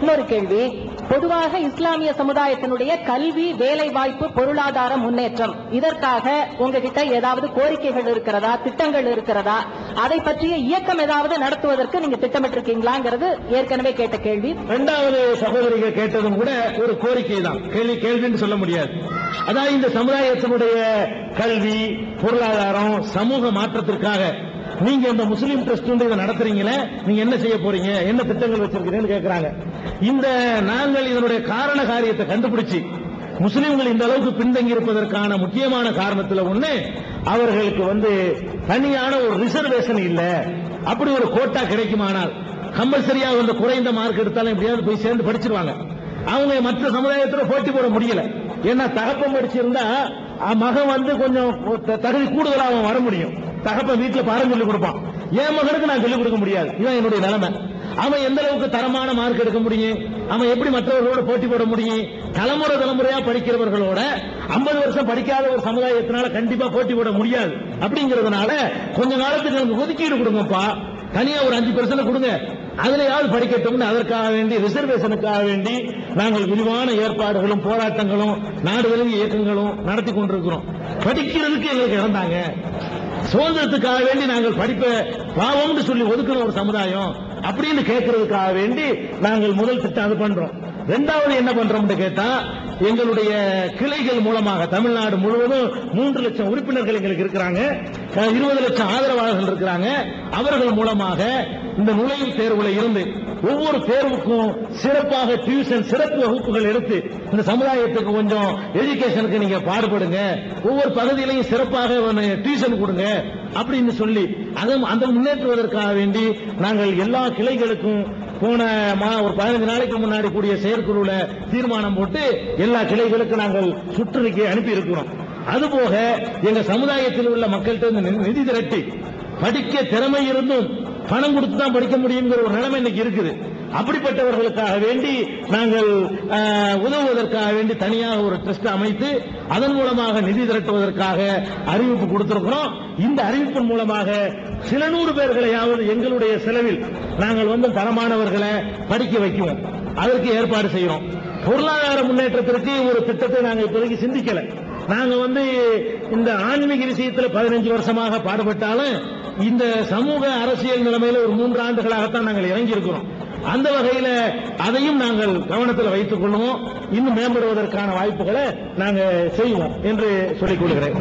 இன்னொரு கேள்வி. பொதுவாக இஸ்லாமிய சமுதாயத்தினுடைய கல்வி வேலை வாய்ப்பு பொருளாதார முன்னேற்றம். இதற்காக உங்ககிட்ட ஏதாவது கோரிக்கைகள் இருக்கிறதா திட்டங்கள் இருக்கிறதா? அதை பற்றிய இயக்கம் ஏதாவது நடத்துவதற்கு நீங்க திட்டமிட்டிருக்கீங்களாங்கிறது ஏற்கனவே கேட்ட கேள்வி. இரண்டாவது சகோதரிகள் கேட்டதும் கூட ஒரு கோரிக்கை தான். கேள்வி கேள்வின்னு சொல்ல முடியாது. அதாவது இந்த சமுதாயத்தினுடைய கல்வி பொருளாதாரம் சமூக மாற்றத்திற்காக நீங்க இந்த முஸ்லீம் ட்ரஸ்ட் இதை நடத்துறீங்களே நீங்க என்ன செய்ய போறீங்க? என்ன திட்டங்கள் வச்சிருக்கீங்கன்னு கேட்கிறாங்க இந்த நாங்கள் இதனுடைய காரண காரியத்தை கண்டுபிடிச்சு முஸ்லிம்கள் இந்த அளவுக்கு பின்தங்கி இருப்பதற்கான முக்கியமான காரணத்துல ஒண்ணு அவர்களுக்கு வந்து தனியான ஒரு ரிசர்வேஷன் இல்ல. அப்படி ஒரு கோட்டா கிடைக்குமானால் கம்பல்சரியா வந்து குறைந்த மார்க் எடுத்தாலும் எப்படியாவது போய் சேர்ந்து படிச்சிருவாங்க. அவங்க மற்ற சமுதாயத்துல போட்டி போட முடியல. ஏன்னா தகப்பம் படிச்சிருந்தா மகன் வந்து கொஞ்சம் த- தகுதி கூடுதலா அவன் வர முடியும். தகப்பன் வீட்டுல பாடம் சொல்லிக் கொடுப்பான். என் மகனுக்கு நான் சொல்லிக் கொடுக்க முடியாது. இதுதான் என்னுடைய நிலைமை. அவன் எந்த அளவுக்கு தரமான மார்க் எடுக்க முடியும்? அவன் எப்படி மற்றவர்களோட போட்டி போட முடியும்? தலைமுறை தலைமுறையா படிக்கிறவர்களோட 50 வருஷம் படிக்காத ஒரு சமுதாயத்தினால கண்டிப்பா போட்டி போட முடியாது. அப்படிங்கறதுனால கொஞ்ச காலத்துக்கு நமக்கு ஒதுக்கீடு கொடுங்கப்பா. தனியா ஒரு அஞ்சு பெர்சன்ட் கொடுங்க. அதுலயாவது படிக்கட்டும்னு அதற்காக வேண்டி ரிசர்வேஷனுக்காக வேண்டி நாங்கள் விரிவான ஏற்பாடுகளும் போராட்டங்களும் நாடு விலங்கு இயக்கங்களும் நடத்தி கொண்டிருக்கிறோம். படிக்கிறதுக்கு எங்களுக்கு இறந்தாங்க சுதந்திரத்துக்காக வேண்டி நாங்கள் படிப்ப பாவம்னு சொல்லி ஒதுக்கிற ஒரு சமுதாயம் அப்படின்னு கேட்கறதுக்காக வேண்டி நாங்கள் முதல் திட்டம் அது பண்றோம். ரெண்டாவது என்ன பண்றோம்னு கேட்டா எங்களுடைய கிளைகள் மூலமாக தமிழ்நாடு முழுவதும் மூன்று லட்சம் உறுப்பினர்கள் எங்களுக்கு இருக்கிறாங்க. இருபது லட்சம் ஆதரவாளர்கள் இருக்கிறாங்க. அவர்கள் மூலமாக இந்த நுழைவு தேர்வுல இருந்து ஒவ்வொரு தேர்வுக்கும் சிறப்பாக டியூஷன் சிறப்பு வகுப்புகள் எடுத்து இந்த சமுதாயத்துக்கு கொஞ்சம் எஜுகேஷனுக்கு நீங்க பாடுபடுங்க. ஒவ்வொரு பகுதியிலையும் சிறப்பாக டியூஷன் கொடுங்க அப்படின்னு சொல்லி அதை அந்த முன்னேற்றுவதற்காக வேண்டி நாங்கள் எல்லா கிளைகளுக்கும் போன மா- ஒரு பதினஞ்சு நாளைக்கு முன்னாடி கூடிய செயற்குழுல தீர்மானம் போட்டு எல்லா கிளைகளுக்கும் நாங்கள் சுற்றறிக்கை அனுப்பி இருக்கிறோம் அதுபோக எங்க சமுதாயத்தில் உள்ள மக்கள்கிட்ட இருந்து நிதி திரட்டி படிக்க திறமை இருந்தும் பணம் கொடுத்து தான் படிக்க முடியுங்கிற ஒரு நிலைமை இன்னைக்கு இருக்குது. அப்படிப்பட்டவர்களுக்காக வேண்டி நாங்கள் உதவுவதற்காக வேண்டி தனியாக ஒரு ட்ரஸ்ட் அமைத்து அதன் மூலமாக நிதி திரட்டுவதற்காக அறிவிப்பு கொடுத்திருக்கிறோம். இந்த அறிவிப்பின் மூலமாக சில நூறு பேர்களையாவது எங்களுடைய செலவில் நாங்கள் வந்து தரமானவர்களை படிக்க வைக்குவோம். அதற்கு ஏற்பாடு செய்யறோம். பொருளாதார முன்னேற்றத்திற்கு ஒரு திட்டத்தை நாங்கள் இப்போதைக்கு சிந்திக்கல. நாங்க வந்து இந்த ஆன்மீக விஷயத்துல பதினஞ்சு வருஷமாக பாடுபட்டாலும் இந்த சமூக அரசியல் நிலைமையில ஒரு மூன்று ஆண்டுகளாகத்தான் நாங்கள் இறங்கி இருக்கிறோம் அந்த வகையில அதையும் நாங்கள் கவனத்தில் வைத்துக் கொள்வோம் இன்னும் மேம்படுவதற்கான வாய்ப்புகளை நாங்கள் செய்வோம் என்று சொல்லிக் கொள்கிறேன்.